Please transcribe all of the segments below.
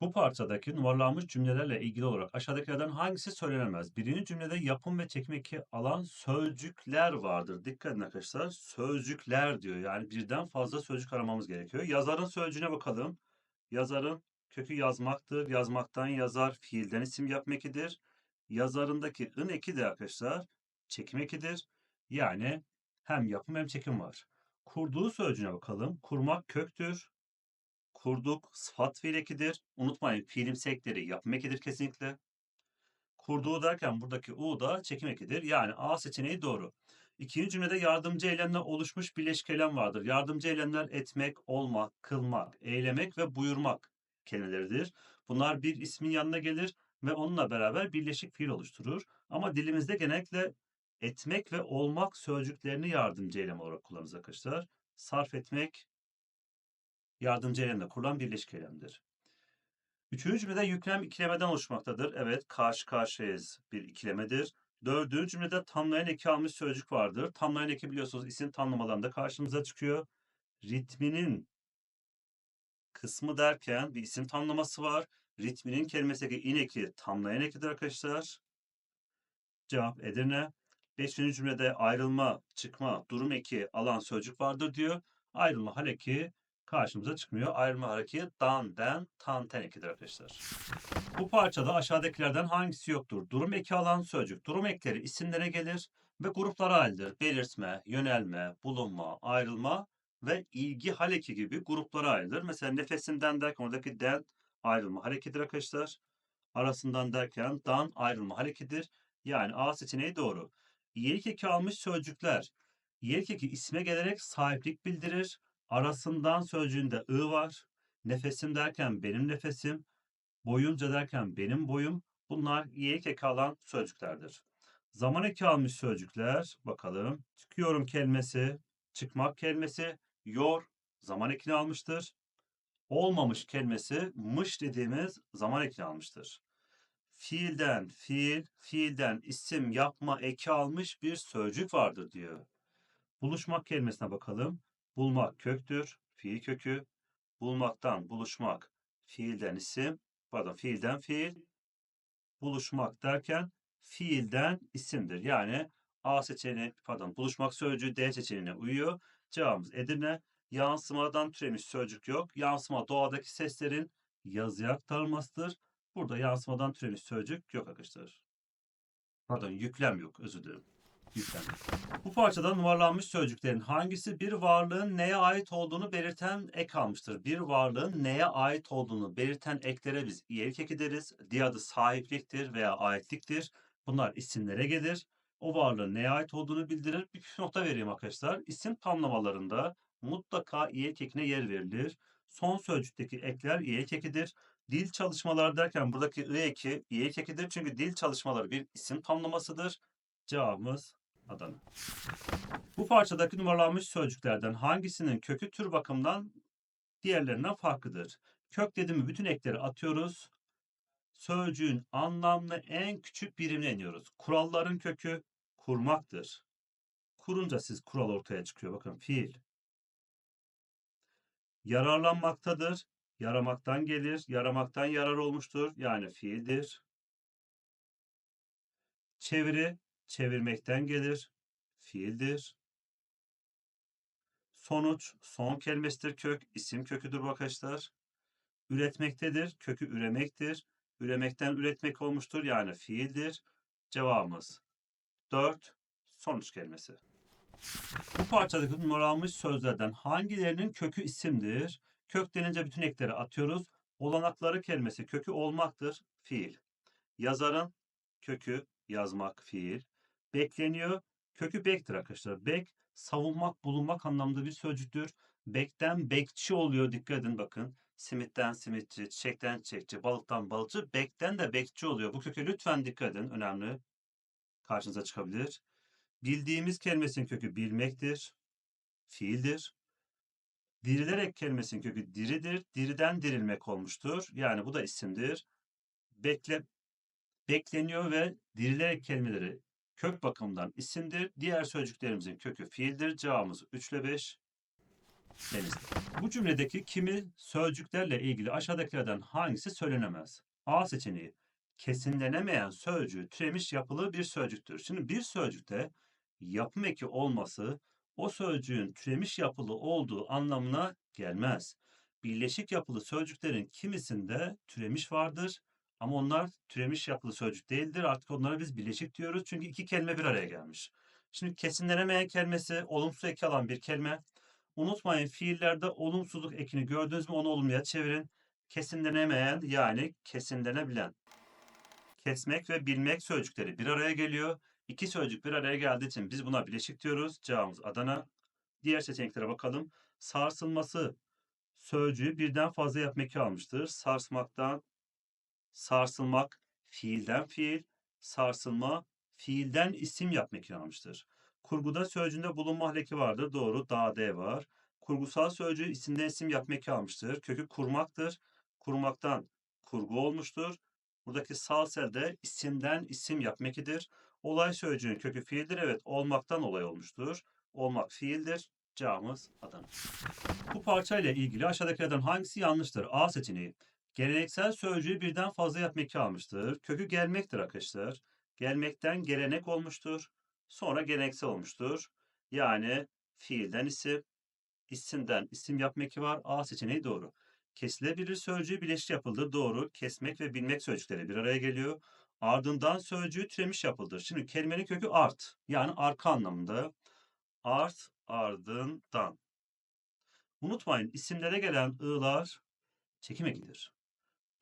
Bu parçadaki numaralanmış cümlelerle ilgili olarak aşağıdakilerden hangisi söylenemez? Birinci cümlede yapım ve çekim eki alan sözcükler vardır. Dikkat edin arkadaşlar. Sözcükler diyor. Yani birden fazla sözcük aramamız gerekiyor. Yazarın sözcüğüne bakalım. Yazarın kökü yazmaktır. Yazmaktan yazar. Fiilden isim yapma ekidir. Yazarındaki ın eki de arkadaşlar çekim ekidir. Yani hem yapım hem çekim var. Kurduğu sözcüğüne bakalım. Kurmak köktür. Kurduk sıfat fiil ekidir. Unutmayın fiilimsi ekleri yapım ekidir kesinlikle. Kurduğu derken buradaki u da çekim ekidir. Yani A seçeneği doğru. İkinci cümlede yardımcı eylemle oluşmuş birleşik eylem vardır. Yardımcı eylemler etmek, olmak, kılmak, eylemek ve buyurmak kelimeleridir. Bunlar bir ismin yanına gelir ve onunla beraber birleşik fiil oluşturur. Ama dilimizde genellikle etmek ve olmak sözcüklerini yardımcı eylem olarak kullanırız arkadaşlar. Sarf etmek, yardımcı eylemle kurulan birleşik eylemdir. Üçüncü cümlede yüklem ikilemeden oluşmaktadır. Evet, karşı karşıyayız bir ikilemedir. Dördüncü cümlede tamlayan eki almış sözcük vardır. Tamlayan eki biliyorsunuz isim tamlamalarında karşımıza çıkıyor. Ritminin kısmı derken bir isim tamlaması var. Ritminin kelimesindeki in eki tamlayan ekidir arkadaşlar. Cevap Edirne. Beşinci cümlede ayrılma, çıkma, durum eki alan sözcük vardır diyor. Ayrılma hal eki karşımıza çıkmıyor. Ayrılma hareki dan, den, tan, ten ekidir arkadaşlar. Bu parçada aşağıdakilerden hangisi yoktur? Durum eki alan sözcük. Durum ekleri isimlere gelir ve gruplara ayrılır. Belirtme, yönelme, bulunma, ayrılma ve ilgi hal eki gibi gruplara ayrılır. Mesela nefesinden derken oradaki den ayrılma hal ekidir arkadaşlar. Arasından derken dan ayrılma hal ekidir. Yani A seçeneği doğru. İyelik eki almış sözcükler. İyelik eki isme gelerek sahiplik bildirir. Arasından sözcüğünde ı var. Nefesim derken benim nefesim. Boyunca derken benim boyum. Bunlar iyelik eki alan sözcüklerdir. Zaman eki almış sözcükler. Bakalım. Çıkıyorum kelimesi. Çıkmak kelimesi. Yor zaman ekini almıştır. Olmamış kelimesi mış dediğimiz zaman ekini almıştır. Fiilden fiil, fiilden isim yapma eki almış bir sözcük vardır diyor. Buluşmak kelimesine bakalım. Bulmak köktür, fiil kökü. Bulmaktan buluşmak, fiilden isim, pardon fiilden fiil. Buluşmak derken fiilden isimdir. Yani A seçeneği, pardon buluşmak sözcüğü D seçeneğine uyuyor. Cevabımız Edirne. Yansımadan türemiş sözcük yok. Yansıma doğadaki seslerin yazıya aktarılmasıdır. Burada yansımadan türemiş sözcük yok arkadaşlar. Pardon yüklem yok özür dilerim. Yüklem yok. Bu parçada numaralanmış sözcüklerin hangisi bir varlığın neye ait olduğunu belirten ek almıştır? Bir varlığın neye ait olduğunu belirten eklere biz iyelik eki deriz. Diğer adı sahipliktir veya aitliktir. Bunlar isimlere gelir. O varlığın neye ait olduğunu bildirir. Bir püf nokta vereyim arkadaşlar. İsim tamlamalarında mutlaka iyelik ekine yer verilir. Son sözcükteki ekler iyelik ekidir. Dil çalışmaları derken buradaki ı eki iyelik ekidir. Çünkü dil çalışmaları bir isim tamlamasıdır. Cevabımız Adana. Bu parçadaki numaralanmış sözcüklerden hangisinin kökü tür bakımından diğerlerinden farklıdır? Kök dediğimi bütün ekleri atıyoruz. Sözcüğün anlamlı en küçük birimine iniyoruz. Kuralların kökü kurmaktır. Kurunca siz kural ortaya çıkıyor. Bakın fiil. Yararlanmaktadır. Yaramaktan gelir. Yaramaktan yarar olmuştur. Yani fiildir. Çeviri çevirmekten gelir. Fiildir. Sonuç son kelimesidir kök. isim köküdür bu arkadaşlar. Üretmektedir. Kökü üremektir. Üremekten üretmek olmuştur. Yani fiildir. Cevabımız 4. Sonuç kelimesi. Bu parçadaki numaralanmış sözlerden hangilerinin kökü isimdir? Kök denince bütün ekleri atıyoruz. Olanakları kelimesi kökü olmaktır. Fiil. Yazarın kökü yazmak fiil. Bekleniyor. Kökü bektir arkadaşlar. Bek savunmak, bulunmak anlamında bir sözcüktür. Bekten bekçi oluyor. Dikkat edin bakın. Simitten simitçi, çiçekten çiçekçi, balıktan balıkçı, bekten de bekçi oluyor. Bu köke lütfen dikkat edin. Önemli. Karşınıza çıkabilir. Bildiğimiz kelimesinin kökü bilmektir. Fiildir. Dirilerek kelimesinin kökü diridir. Diriden dirilmek olmuştur. Yani bu da isimdir. Bekle, bekleniyor ve dirilerek kelimeleri kök bakımından isimdir. Diğer sözcüklerimizin kökü fiildir. Cevabımız 3 ile 5. Denizli. Bu cümledeki kimi sözcüklerle ilgili aşağıdakilerden hangisi söylenemez? A seçeneği. Kesinlenemeyen sözcüğü türemiş yapılı bir sözcüktür. Şimdi bir sözcükte yapım eki olması o sözcüğün türemiş yapılı olduğu anlamına gelmez. Birleşik yapılı sözcüklerin kimisinde türemiş vardır ama onlar türemiş yapılı sözcük değildir. Artık onlara biz birleşik diyoruz çünkü iki kelime bir araya gelmiş. Şimdi kesinlenemeyen kelimesi olumsuz eki alan bir kelime. Unutmayın fiillerde olumsuzluk ekini gördünüz mü onu olumluya çevirin. Kesinlenemeyen yani kesinlenebilen. Kesmek ve bilmek sözcükleri bir araya geliyor. İki sözcük bir araya geldiği için biz buna bileşik diyoruz. Cevabımız Adana. Diğer seçeneklere bakalım. Sarsılması sözcüğü birden fazla yapma eki almıştır. Sarsmaktan sarsılmak fiilden fiil, sarsılma fiilden isim yapma eki almıştır. Kurguda sözcüğünde bulunma haleki vardır. Doğru. Da, D var. Kurgusal sözcüğü isimden isim yapma eki almıştır. Kökü kurmaktır. Kurmaktan kurgu olmuştur. Buradaki salsel de isimden isim yapma ekidir. Olay sözcüğün kökü fiildir. Evet olmaktan olay olmuştur. Olmak fiildir. Cevabımız Adana. Bu parçayla ilgili aşağıdakilerden hangisi yanlıştır? A seçeneği. Geleneksel sözcüğü birden fazla yapma eki almıştır. Kökü gelmektir arkadaşlar. Gelmekten gelenek olmuştur. Sonra geleneksel olmuştur. Yani fiilden isim, isimden isim yapma eki var. A seçeneği doğru. Kesilebilir sözcüğü bileşik yapıldı. Doğru. Kesmek ve bilmek sözcükleri bir araya geliyor. Ardından sözcüğü türemiş yapıldı. Şimdi kelimenin kökü art. Yani arka anlamında. Art, ardından. Unutmayın isimlere gelen ı'lar çekim ekidir.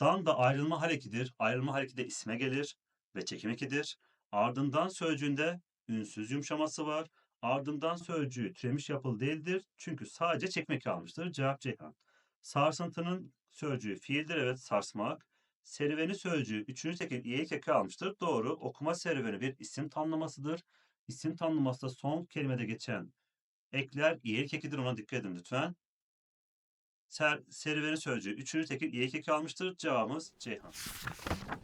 Dan da ayrılma harekidir. Ayrılma hareki de isme gelir ve çekim ekidir. Ardından sözcüğünde ünsüz yumuşaması var. Ardından sözcüğü türemiş yapılı değildir. Çünkü sadece çekme eki almıştır. Cevap Ceyhan. Sarsıntının sözcüğü fiildir. Evet sarsmak. Serüveni sözcüğü üçüncü tekil iyilik eki almıştır. Doğru. Okuma serüveni bir isim tanımlamasıdır. İsim tanımlaması da son kelimede geçen ekler iyilik ekidir. Ona dikkat edin lütfen. Ser, serüveni sözcüğü üçüncü tekil iyilik eki almıştır. Cevabımız Ceyhan.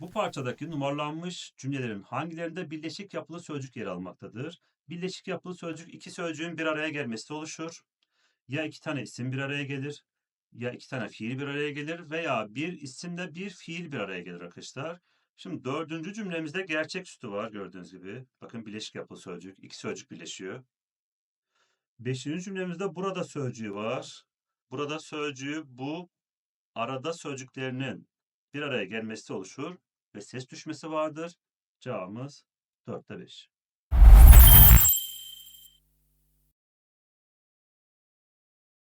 Bu parçadaki numaralanmış cümlelerin hangilerinde birleşik yapılı sözcük yer almaktadır? Birleşik yapılı sözcük iki sözcüğün bir araya gelmesi oluşur. Ya iki tane isim bir araya gelir, ya iki tane fiil bir araya gelir veya bir isimle bir fiil bir araya gelir arkadaşlar. Şimdi dördüncü cümlemizde gerçek sütü var gördüğünüz gibi. Bakın birleşik yapılı sözcük. iki sözcük birleşiyor. Beşinci cümlemizde burada sözcüğü var. Burada sözcüğü bu arada sözcüklerinin bir araya gelmesi oluşur ve ses düşmesi vardır. Cevabımız 4'te 5.